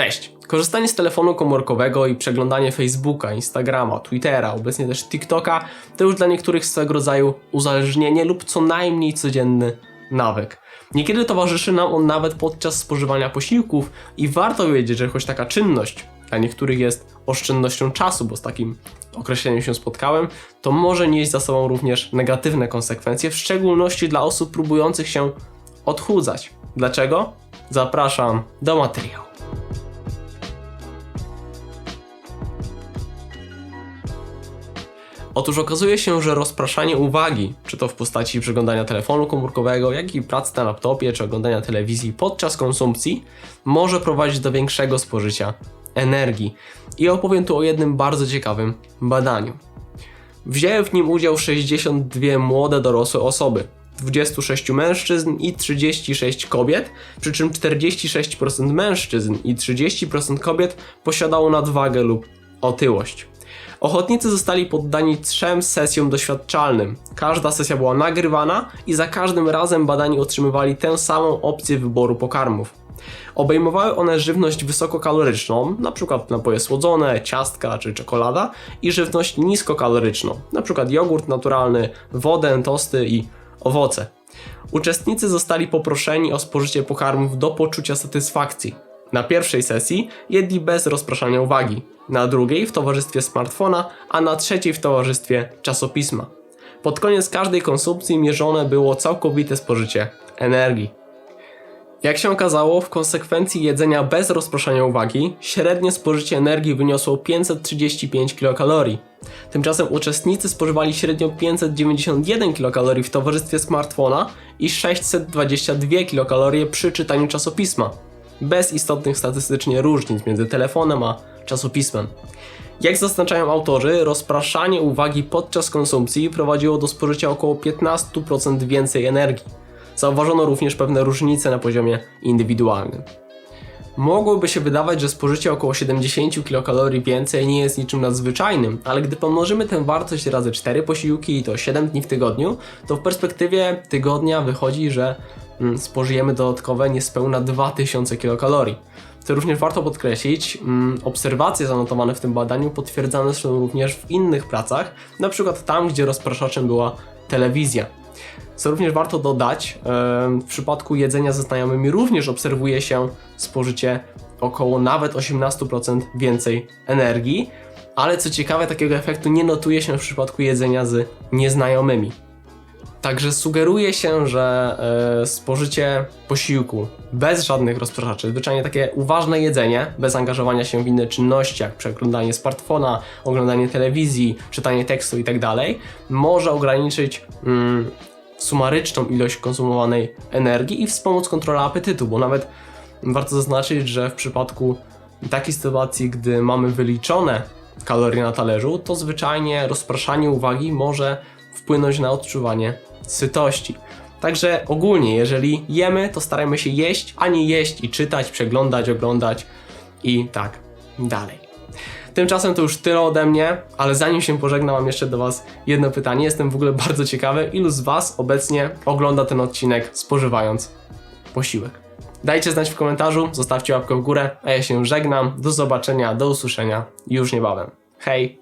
Cześć! Korzystanie z telefonu komórkowego i przeglądanie Facebooka, Instagrama, Twittera, obecnie też TikToka to już dla niektórych swego rodzaju uzależnienie lub co najmniej codzienny nawyk. Niekiedy towarzyszy nam on nawet podczas spożywania posiłków i warto wiedzieć, że choć taka czynność dla niektórych jest oszczędnością czasu, bo z takim określeniem się spotkałem, to może nieść za sobą również negatywne konsekwencje, w szczególności dla osób próbujących się odchudzać. Dlaczego? Zapraszam do materiału. Otóż okazuje się, że rozpraszanie uwagi, czy to w postaci przeglądania telefonu komórkowego, jak i pracy na laptopie, czy oglądania telewizji podczas konsumpcji, może prowadzić do większego spożycia energii. I opowiem tu o jednym bardzo ciekawym badaniu. Wzięły w nim udział 62 młode dorosłe osoby, 26 mężczyzn i 36 kobiet, przy czym 46% mężczyzn i 30% kobiet posiadało nadwagę lub otyłość. Ochotnicy zostali poddani trzem sesjom doświadczalnym. Każda sesja była nagrywana i za każdym razem badani otrzymywali tę samą opcję wyboru pokarmów. Obejmowały one żywność wysokokaloryczną, np. napoje słodzone, ciastka czy czekolada, i żywność niskokaloryczną, np. jogurt naturalny, wodę, tosty i owoce. Uczestnicy zostali poproszeni o spożycie pokarmów do poczucia satysfakcji. Na pierwszej sesji jedli bez rozpraszania uwagi, na drugiej w towarzystwie smartfona, a na trzeciej w towarzystwie czasopisma. Pod koniec każdej konsumpcji mierzone było całkowite spożycie energii. Jak się okazało, w konsekwencji jedzenia bez rozproszenia uwagi, średnie spożycie energii wyniosło 535 kilokalorii. Tymczasem uczestnicy spożywali średnio 591 kilokalorii w towarzystwie smartfona i 622 kilokalorie przy czytaniu czasopisma. Bez istotnych statystycznie różnic między telefonem a czasopismem. Jak zaznaczają autorzy, rozpraszanie uwagi podczas konsumpcji prowadziło do spożycia około 15% więcej energii. Zauważono również pewne różnice na poziomie indywidualnym. Mogłoby się wydawać, że spożycie około 70 kilokalorii więcej nie jest niczym nadzwyczajnym, ale gdy pomnożymy tę wartość razy 4 posiłki i to 7 dni w tygodniu, to w perspektywie tygodnia wychodzi, że spożyjemy dodatkowe niespełna 2000 kilokalorii. Co również warto podkreślić, mm, obserwacje zanotowane w tym badaniu potwierdzane są również w innych pracach, przykład tam, gdzie rozpraszaczem była telewizja. Co również warto dodać, w przypadku jedzenia ze znajomymi również obserwuje się spożycie około nawet 18% więcej energii, ale co ciekawe, takiego efektu nie notuje się w przypadku jedzenia z nieznajomymi. Także sugeruje się, że e, spożycie posiłku bez żadnych rozpraszaczy, zwyczajnie takie uważne jedzenie, bez angażowania się w inne czynności, jak przeglądanie smartfona, oglądanie telewizji, czytanie tekstu itd., może ograniczyć mm, sumaryczną ilość konsumowanej energii i wspomóc kontrolę apetytu, bo nawet warto zaznaczyć, że w przypadku takiej sytuacji, gdy mamy wyliczone kalorie na talerzu, to zwyczajnie rozpraszanie uwagi może wpłynąć na odczuwanie sytości. Także ogólnie, jeżeli jemy, to starajmy się jeść, a nie jeść i czytać, przeglądać, oglądać i tak dalej. Tymczasem to już tyle ode mnie, ale zanim się pożegnam, mam jeszcze do Was jedno pytanie. Jestem w ogóle bardzo ciekawy, ilu z Was obecnie ogląda ten odcinek spożywając posiłek. Dajcie znać w komentarzu, zostawcie łapkę w górę, a ja się żegnam. Do zobaczenia, do usłyszenia już niebawem. Hej!